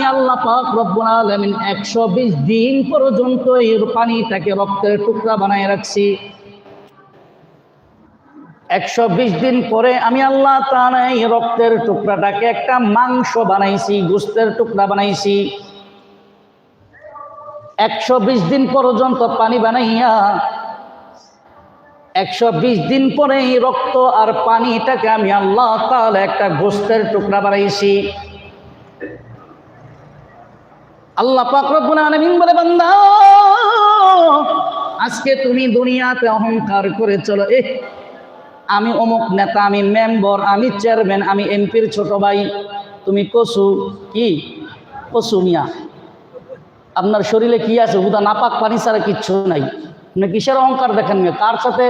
আমি আল্লাহ পাক রব্বুল আলামিন 120 দিন পর্যন্ত এই পানিটাকে রক্তের টুকরা বানায় রাখছি। একশো বিশ দিন পরে আমি আল্লাহ এই রক্তের টুকরাটাকে একটা মাংস বানাইছি, গোস্তের টুকরা বানাইছি। একশো বিশ দিন পর্যন্ত পানি বানাইয়া একশো বিশ দিন পরে এই রক্ত আর পানিটাকে আমি আল্লাহ তাহলে একটা গোস্তের টুকরা বানাইছি। আল্লাহ পাক রব্বুল আলামিন বলে, বান্দা, আজকে তুমি দুনিয়াতে অহংকার করে চলো। এ আমি অমুক নেতা, আমি মেম্বর, আমি চেয়ারম্যান, আমি এমপির ছোট ভাই। তুমি কসু কি? কসু মিয়া। আপনার শরীরে কি আছে? হুদা নাপাক পানি ছাড়া কিচ্ছু নাই। আপনি কিসের অহংকার দেখেন মেয়ে? কার সাথে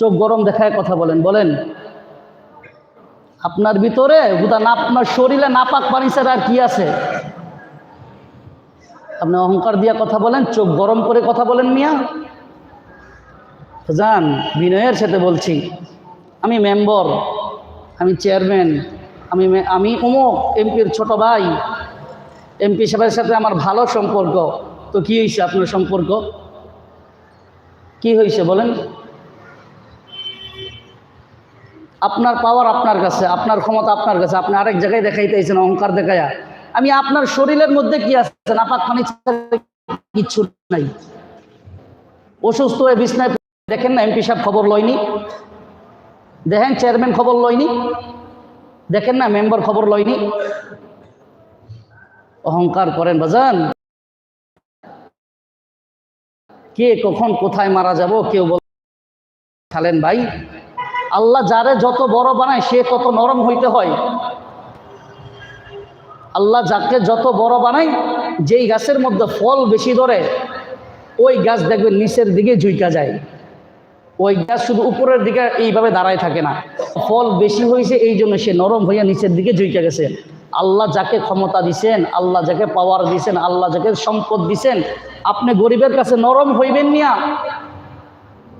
চোখ গরম দেখায় কথা বলেন বলেন। আপনার ভিতরে হুদা না আপনার শরীরে নাপাক পানি ছাড়া কি আছে? আপনি অহংকার দিয়া কথা বলেন, চোখ গরম করে কথা বলেন মিয়া। যান, বিনয়ের সাথে বলছি। আমি মেম্বর, আমি চেয়ারম্যান, আমি আমি অমুক এমপির ছোট ভাই। এমপি সাহেবের সাথে আমার ভালো সম্পর্ক। তো কি হয়েছে আপনার সম্পর্ক? কি হয়েছে বলেন? আপনার পাওয়ার আপনার কাছে, আপনার ক্ষমতা আপনার কাছে। আপনি আরেক জায়গায় দেখাইতেছেন, অহংকার দেখায়া। আমি আপনার শরীরের মধ্যে কি আছে? নাপাক পানি কিচ্ছু নাই। অসুস্থ হয়ে বিছনায় দেখেন না, এমপি সাহেব খবর লয়নি। দেখেন চেয়ারম্যান খবর লয়নি। দেখেন না, মেম্বার খবর লয়নি। অহংকার করেন বাজান। কে কখন কোথায় মারা যাব, কেউ বল খালেন ভাই। আল্লাহ যারে যত বড় বানায়, সে তত নরম হইতে হয়। আল্লাহ যাকে যত বড় বানায় যেই গাছের মধ্যে ফল বেশি ধরে, ওই গাছ দেখবেন নিচের দিকে ঝুইকা যায়। ওই গাছ শুধু উপরের দিকে এইভাবে দাঁড়ায় থাকে না। ফল বেশি হয়েছে, এই জন্য সে নরম হইয়া নিচের দিকে ঝুইকা গেছে। আল্লাহ যাকে ক্ষমতা দিছেন, আল্লাহ যাকে পাওয়ার দিছেন, আল্লাহ যাকে সম্পদ দিছেন, আপনি গরিবের কাছে নরম হইবেন নিয়া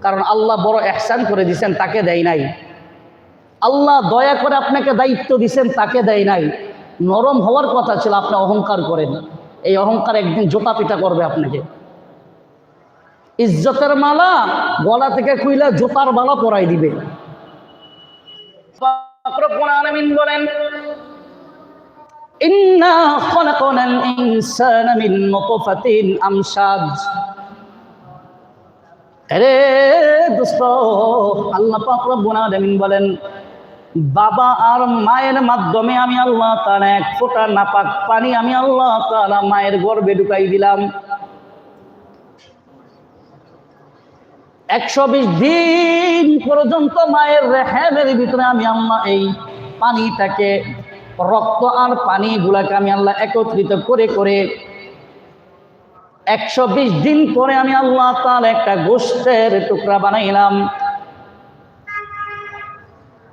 কারণ আল্লাহ বড় এহসান করে দিছেন, তাকে দেয় নাই। আল্লাহ দয়া করে আপনাকে দায়িত্ব দিছেন, তাকে দেয় নাই। নরম হওয়ার কথা ছিল, আপনি অহংকার করেন। এই অহংকার একদিন জোতা পিটা করবে আপনাকে। ইজ্জতের মালা গলা থেকে খুইলা জোতার মালা পরাই দিবে। বলেন আরে আল্লাহ বলেন বাবা আর মায়ের মাধ্যমে আমি আল্লাহ তাআলা এক ফোটা নাপাক পানি আমি আল্লাহ তাআলা মায়ের গর্ভে ঢুকাই দিলাম। একশো বিশ দিন পর্যন্ত মায়ের রেহেমের ভিতরে আমি আল্লাহ এই পানিটাকে, রক্ত আর পানিগুলাকে আমি আল্লাহ একত্রিত করে করে একশো বিশ দিন পরে আমি আল্লাহ তার একটা গোষ্ঠের টুকরা বানাইলাম।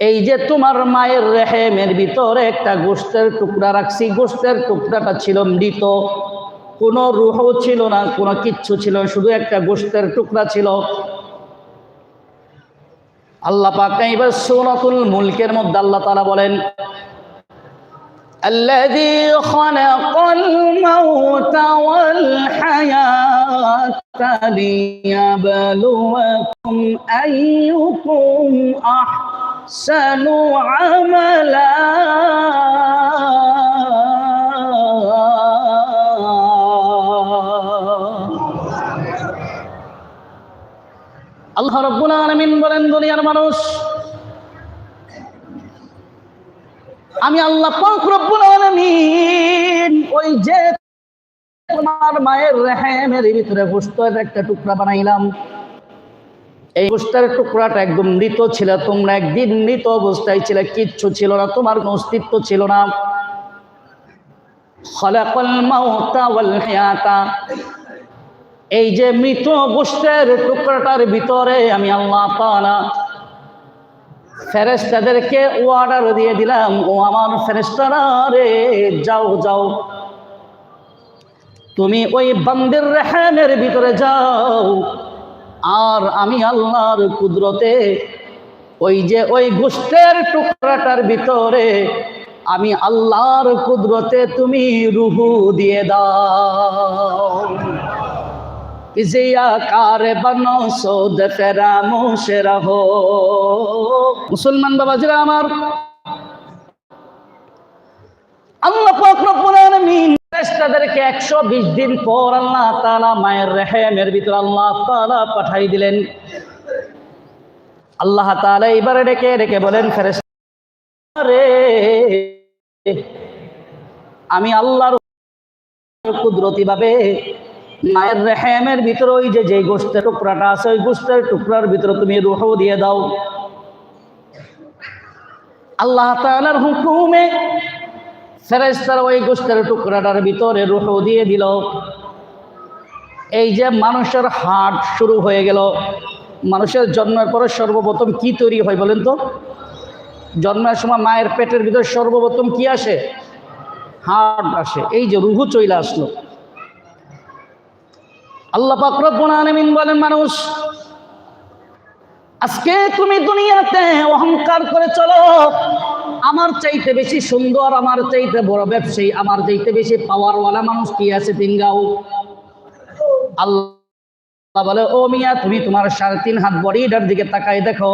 এই যে তোমার মায়ের রেহেমের ভিতরে একটা গোস্তের টুকরা রাখছি গোস্তের টুকরাটা ছিল মৃত কোনো রুহ ছিল না কোনো কিচ্ছু ছিল না, শুধু একটা গোস্তের টুকরা ছিল আল্লাহ পাক এবার সূরাতুল মুলকের মধ্যে আল্লাহ তাআলা বলেন الذي خلق الموت والحياة ليبلوكم أيكم أحسن عملا আল্লাহ রব্বুল আলামিন বলেন দুনিয়ার মানুষ আমি আল্লাহ পাক রব্বুল আলামিন ওই যে তোমার মায়ের রেহেমের ভিতরে গোস্তের একটা টুকরা বানাইলাম এই গোস্তের টুকরাটা একদম মৃত ছিল। তোমরা একদিন মৃত অবস্থায় ছিল, কিচ্ছু ছিল না, তোমার কোনো অস্তিত্ব ছিল না। এই যে মৃত গোষ্ঠের টুকরাটার ভিতরে আমি আল্লাহ তাআলা ফেরেস্তাদেরকে অর্ডার দিয়ে দিলাম, ও আমার ফেরেস্তারা রে, যাও যাও। তুমি ওই বান্দের রেহানের ভিতরে যাও। আর আমি আল্লাহর কুদরতে ওই যে ওই গোষ্ঠের টুকরাটার ভিতরে আমি আল্লাহর কুদরতে তুমি রুহু দিয়ে দাও। মুসলমান বাবাজিরা আমার। আল্লাহ ফেরেশতাদেরকে 120 দিন পর আল্লাহ তাআলা মায়ের রেহেমের ভিতর আল্লাহ তাআলা পাঠাই দিলেন। আল্লাহ এবারে ডেকে ডেকে বলেন আমি আল্লাহর কুদরতি ভাবে মায়ের রেহেমের ভিতরে ওই যে যে গোষ্ঠের টুকরাটা আছে, ওই গোষ্ঠের টুকরার ভিতরে তুমি রুহ দিয়ে দাও। আল্লাহ তাআলার হুকুমে ফেরেস্তার ওই গোষ্ঠের টুকরাটার ভিতরে রুহ দিয়ে দিল। এই যে মানুষের হাট শুরু হয়ে গেল। মানুষের জন্মের পরে সর্বপ্রথম কি তৈরি হয় বলেন তো? জন্মের সময় মায়ের পেটের ভিতরে সর্বপ্রথম কি আসে? হাট আসে। এই যে রুহু চইলা আসলো। আল্লাহ পাক রব্বুল বলেন, মানুষ, আজকে তুমি দুনিয়াতে অহংকার করে চলো। আমার চাইতে বেশি সুন্দর, আমার চাইতে বড় ব্যবসায়ী, আমার চাইতে বেশি পাওয়ারওয়ালা মানুষ কি আছে তিনগাঁও? আল্লাহ বলে, ও মিয়া, তুমি তোমার সাড়ে তিন হাত বডিটার দিকে তাকাই দেখো।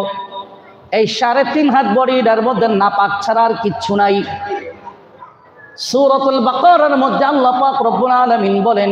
এই সাড়ে তিন হাত বডিটার মধ্যে নাপাক ছাড়া আর কিচ্ছু নাই। সুরতুল বাকারার মধ্যে আল্লাহ পাক রব্বুল আলামিন বলেন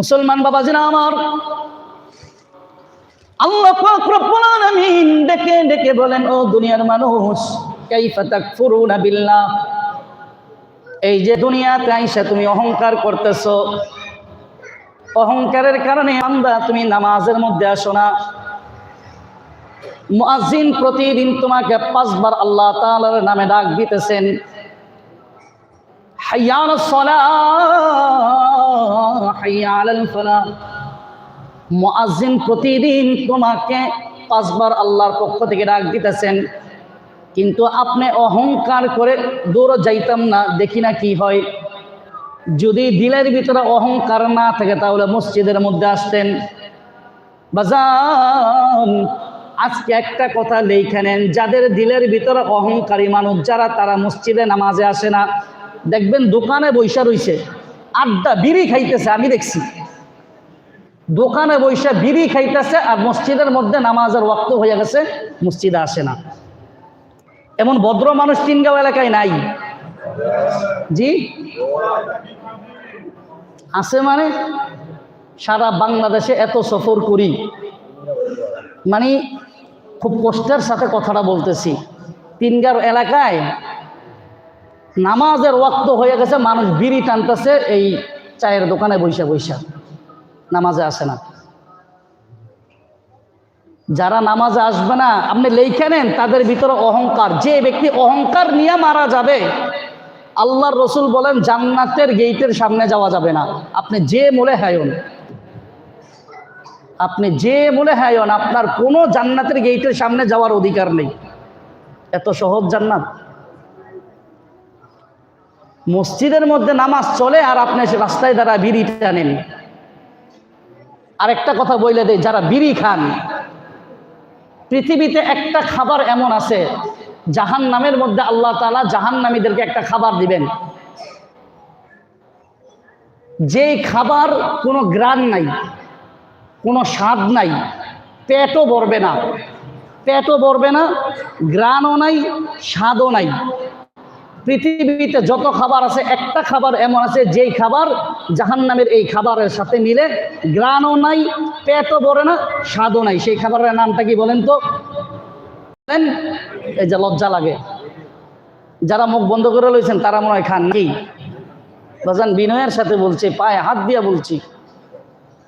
মুসলমান বাবাজিরা আমার। আল্লাহ পাক রব্বুল আলামিন ডেকে ডেকে বলেন, ও দুনিয়ার মানুষ, কাইফা তাকফুরুনা বিল্লাহ? এই যে দুনিয়াতে আইসা তুমি অহংকার করতেছো। অহংকারের কারণে আমরা তুমি নামাজের মধ্যে আসো না। মুয়াজ্জিন প্রতিদিন তোমাকে পাঁচবার আল্লাহ তাআলার নামে ডাক দিতেছেন। হাইয়াল সালাহ মুয়াজ্জিন প্রতিদিন তোমাকে পাঁচবার আল্লাহর পক্ষ থেকে ডাক দিতেছেন। কিন্তু আপনি অহংকার করে দূর যাইতাম না, দেখি না কি হয়। যদি দিলের ভিতরে অহংকার না থাকে, তাহলে মসজিদের মধ্যে আসতেন। বাজান, আজকে একটা কথা লেখা নেন, যাদের দিলের ভিতরে অহংকারী মানুষ, যারা তারা মসজিদে নামাজে আসে না। দেখবেন দোকানে বৈশা রইছে। আড্ডা, বিড়ি খাইতেছে, আমি দেখছি। দোকানে বৈশা বিড়ি খাইতেছে আর মসজিদের মধ্যে নামাজের ওয়াক্ত হয়ে গেছে, মসজিদে আসে না। এমন ভদ্র মানুষ তিনগাঁও এলাকায় নাই। জি? আছে মানে? সারা বাংলাদেশে এত সফর করি। মানে খুব কষ্টের সাথে কথাটা বলতেছি। তিনগার এলাকায় নামাজের ওয়াক্ত হয়ে গেছে, মানুষ বিড়ি টানতেছে, এই চায়ের দোকানে বৈশা বৈশা নামাজে আসে না। যারা নামাজে আসবে না, আপনি লেখে নেন, তাদের ভিতরে অহংকার। যে ব্যক্তি অহংকার নিয়ে মারা যাবে, আল্লাহর রসুল বলেন, জান্নাতের গেইটের সামনে যাওয়া যাবে না। আপনি যে মনে হায়ন, আপনি যে মনে হায়ন, আপনার কোনো জান্নাতের গেইটের সামনে যাওয়ার অধিকার নেই। এত সহজ জান্নাত। মসজিদের মধ্যে নামাজ চলে আর আপনি রাস্তায় দ্বারা বিড়ি টানেন। আরেকটা কথা বলে দেয় যারা বিড়ি খান, পৃথিবীতে একটা খাবার এমন আছে জাহান নামের মধ্যে আল্লাহ তালা জাহান নামীদেরকে একটা খাবার দিবেন। যেই খাবার কোনো গ্রান নাই, কোনো স্বাদ নাই, পেটও ভরবে না। পেটও ভরবে না, গ্রানও নাই, স্বাদও নাই। পৃথিবীতে যত খাবার আছে, একটা খাবার এমন আছে, যেই খাবার জাহান্নামের এই খাবারের সাথে মিলে গ্রানও নাই, পেটও ভরে না, স্বাদও নাই। সেই খাবারের নামটা কি বলেন তো? এই যে লজ্জা লাগে। যারা মুখ বন্ধ করে লইছেন, তারা মনে হয় খান কি বাজান, বিনয়ের সাথে বলছে, পায়ে হাত দিয়া বলছি।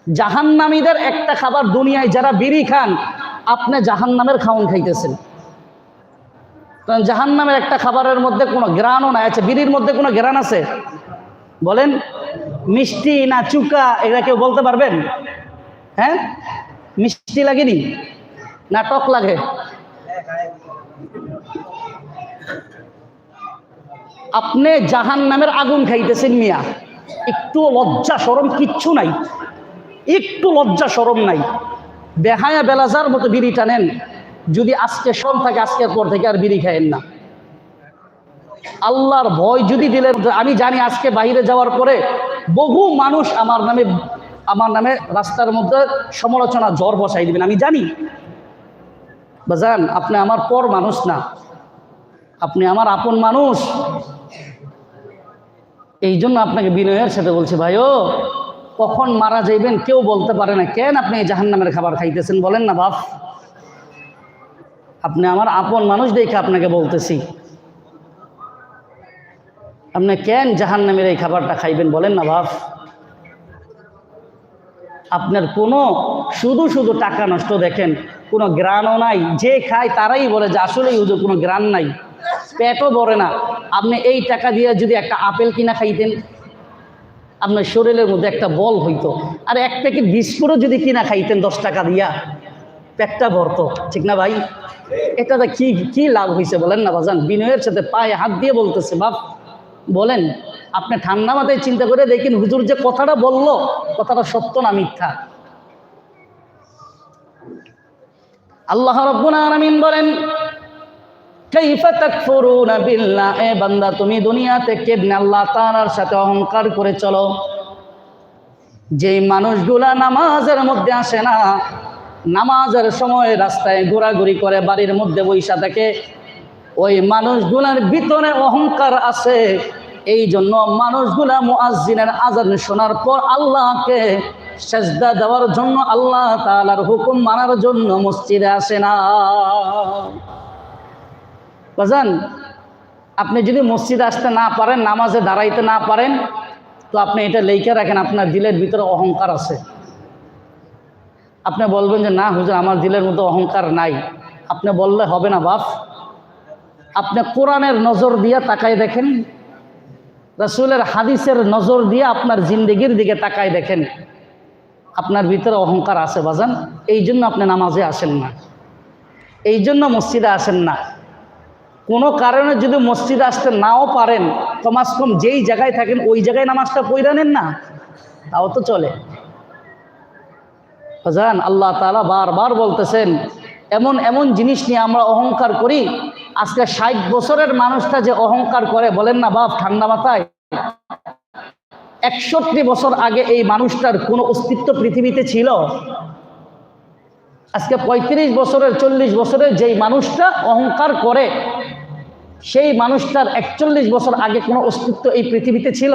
জাহান্নামীদের একটা খাবার দুনিয়ায় যারা বিড়ি খান, আপনি জাহান্নামের খাওন খাইতেছেন। কারণ জাহান্নামের একটা খাবারের মধ্যে কোনো গ্রানও নাই। আছে বিড়ির মধ্যে কোনো গ্রান আছে? বলেন, মিষ্টি না চুকা এগুলা কেউ বলতে পারবেন? হ্যাঁ? মিষ্টি লাগেনি? না টক লাগে? আপনি জাহান নামের আগুন খাইতেছেন মিয়া। একটু লজ্জা সরম কিচ্ছু নাই। একটু লজ্জা সরম নাই। বেহায়া বেলাজার মতো বিড়ি টানেন যদি আজকে সম থাকে, আজকের পর থেকে আর বিড়ি খায়েন না। আল্লাহর ভয় যদি দিলেন, আমি জানি আজকে বাইরে যাওয়ার পরে বহু মানুষ আমার নামে আমার নামে রাস্তার মধ্যে সমালোচনা, জ্বর বসাই দিবেন। আমি জানি। বাজান আপনি আমার পর মানুষ না। আপনি আমার আপন মানুষ। এই জন্য আপনাকে বিনয়ের সাথে বলছি, ভাইও, কখন মারা যাইবেন কেউ বলতে পারে না। কেন আপনি জাহান্নামের খাবার খাইতেছেন? বলেন না, বাপ। আপনি আমার আপন মানুষ দেখে আপনাকে বলতেছি। আপনি কেন জাহান্নামের এই খাবারটা খাইবেন বলেন না বাপ? আপনার কোনো শুধু শুধু টাকা নষ্ট দেখেন, কোনো গ্রানও নাই, যে খায় তারাই বলে যে আসলেই হুজুর কোনো গ্রান নাই। পেটও ভরে না। আপনি এই টাকা দিয়ে যদি একটা আপেল কিনা খাইতেন, আপনার শরীরের মধ্যে একটা বল হইতো। আর এক প্যাকেট বিস্কুটও যদি কিনা খাইতেন দশ টাকা দিয়া পেটটা ভরতো, ঠিক না ভাই? এটাতে কি কি লাভ হয়েছে বলেন না বাজান? বিনয়ের সাথে পায়ে হাত দিয়ে বলতেছে, বাপ, বলেন, আপনি ঠান্ডা মাথায় চিন্তা করে দেখেন হুজুর যে কথাটা বলল, কথাটা সত্য না মিথ্যা? আল্লাহ আলামিন বলেন এ বান্দা, তুমি দুনিয়াতে কেমনে আল্লাহ সাথে অহংকার করে চলো। যেই মানুষগুলা নামাজের মধ্যে আসে না নামাজের সময় রাস্তায় ঘোরাঘুরি করে, বাড়ির মধ্যে বৈশা থাকে। ওই মানুষগুলার ভিতরে অহংকার আছে। এই জন্য মানুষগুলা মুআজ্জিনের আজান শোনার পর আল্লাহকে সেজদা দেওয়ার জন্য আল্লাহ তাআলার হুকুম মানার জন্য মসজিদে আসে না। বাজান, আপনি যদি মসজিদে আসতে না পারেন, নামাজে দাঁড়াইতে না পারেন, তো আপনি এটা লেখে রাখেন, আপনার দিলের ভিতরে অহংকার আছে। আপনি বলবেন যে, না হুজুর, আমার দিলের মধ্যে অহংকার নাই। আপনি বললে হবে না, বাপ। আপনি কোরআনের নজর দিয়ে তাকায় দেখেন। রসুলের হাদিসের নজর দিয়ে আপনার জিন্দগির দিকে তাকায় দেখেন। আপনার ভিতরে অহংকার আছে, বাজান। এই জন্য আপনি নামাজে আসেন না। এই জন্য মসজিদে আসেন না। কোনো কারণে যদি মসজিদে আসতে নাও পারেন কমাস কম যেই জায়গায় থাকেন, ওই জায়গায় নামাজটা পইরা নেন না। তাও তো চলে। বাজান আল্লাহ তালা বারবার বলতেছেন, এমন এমন জিনিস নিয়ে আমরা অহংকার করি, আজকে ষাট বছরের মানুষটা যে অহংকার করে, বলেন না বাপ, ঠান্ডা মাথায়, একষট্টি বছর আগে এই মানুষটার কোনো অস্তিত্ব পৃথিবীতে ছিল? আজকে ৩৫ বছরের, চল্লিশ বছরের যেই মানুষটা অহংকার করে, সেই মানুষটার একচল্লিশ বছর আগে কোনো অস্তিত্ব এই পৃথিবীতে ছিল?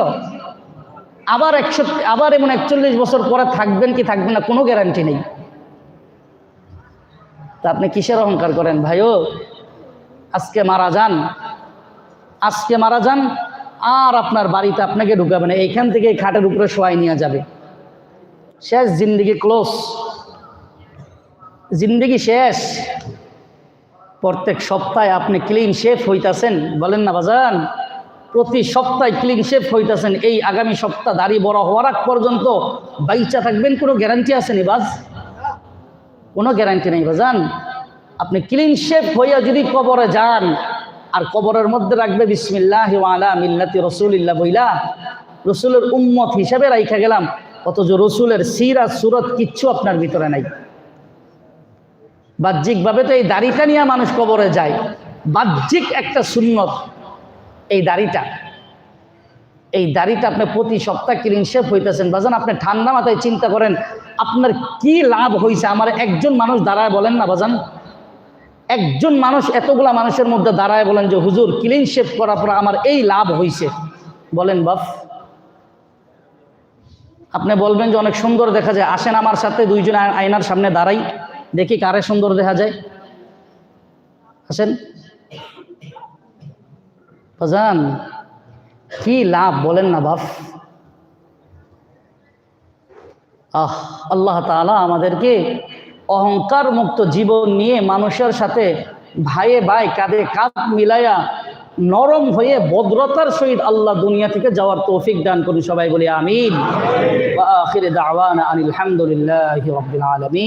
আবার একশো, আবার এমন একচল্লিশ বছর পরে থাকবেন কি থাকবেন না, কোনো গ্যারান্টি নেই। তা আপনি কিসের অহংকার করেন? ভাইও, আজকে মারা যান, আজকে মারা যান, আর আপনার বাড়িতে আপনাকে ঢুকাবে না, এইখান থেকে খাটের উপরে শোয়াই নিয়ে যাবে। শেষ জিন্দিগি ক্লোজ জিন্দিগি শেষ। প্রত্যেক সপ্তাহে আপনি ক্লিন শেফ হইতাছেন, বলেন না বাজান? প্রতি সপ্তাহে ক্লিন শেফ হইতাছেন। এই আগামী সপ্তাহ দাড়ি বড় হওয়ার আগ পর্যন্ত বাইচা থাকবেন, কোনো গ্যারান্টি আছে নি বাজ? কোনো গ্যারান্টি নেই বাজান। আপনি ক্লিন শেফ হইয়া যদি কবরে যান, আর কবরের মধ্যে রাখবে বিসমিল্লাহ আলা মিল্লাতি রসুলিল্লাহ বইলা, রসুলের উম্মত হিসাবে রাইখা গেলাম, অথচ রসুলের সিরাত সুরত কিচ্ছু আপনার ভিতরে নাই। বাহ্যিকভাবে তো এই দাড়িটা নিয়ে মানুষ কবরে যায়। বাহ্যিক একটা সুন্নত। এই দাড়িটা। এই দাড়িটা আপনি প্রতি সপ্তাহ ক্লিন শেফ হইতেছেন। বাজান, আপনি ঠান্ডা মাথায় চিন্তা করেন, আপনার কি লাভ হয়েছে আমার একজন মানুষ দাঁড়ায় বলেন না, বাজান। একজন মানুষ, এতগুলা মানুষের মধ্যে দাঁড়ায় বলেন যে, হুজুর ক্লিন শেপ করার পর আমার এই লাভ হইছে। বলেন বাপ আপনি বলবেন যে, অনেক সুন্দর দেখা যায়। আসেন আমার সাথে, দুইজন আয়নার সামনে দাঁড়াই, দেখি কারে সুন্দর দেখা যায়। আসেন। বাজান কি লাভ বলেন না বাপ আহ, আল্লাহ তাআলা আমাদেরকে অহংকার মুক্ত জীবন নিয়ে মানুষের সাথে ভাইয়ে ভাই, কাঁধে কাঁধ মিলাইয়া নরম হয়ে ভদ্রতার সহিত আল্লাহ দুনিয়া থেকে যাওয়ার তৌফিক দান করুন সবাই বলি আমিন। ওয়া আখির দাওয়ানা আনিল হামদুলিল্লাহি রাব্বিল আলামিন।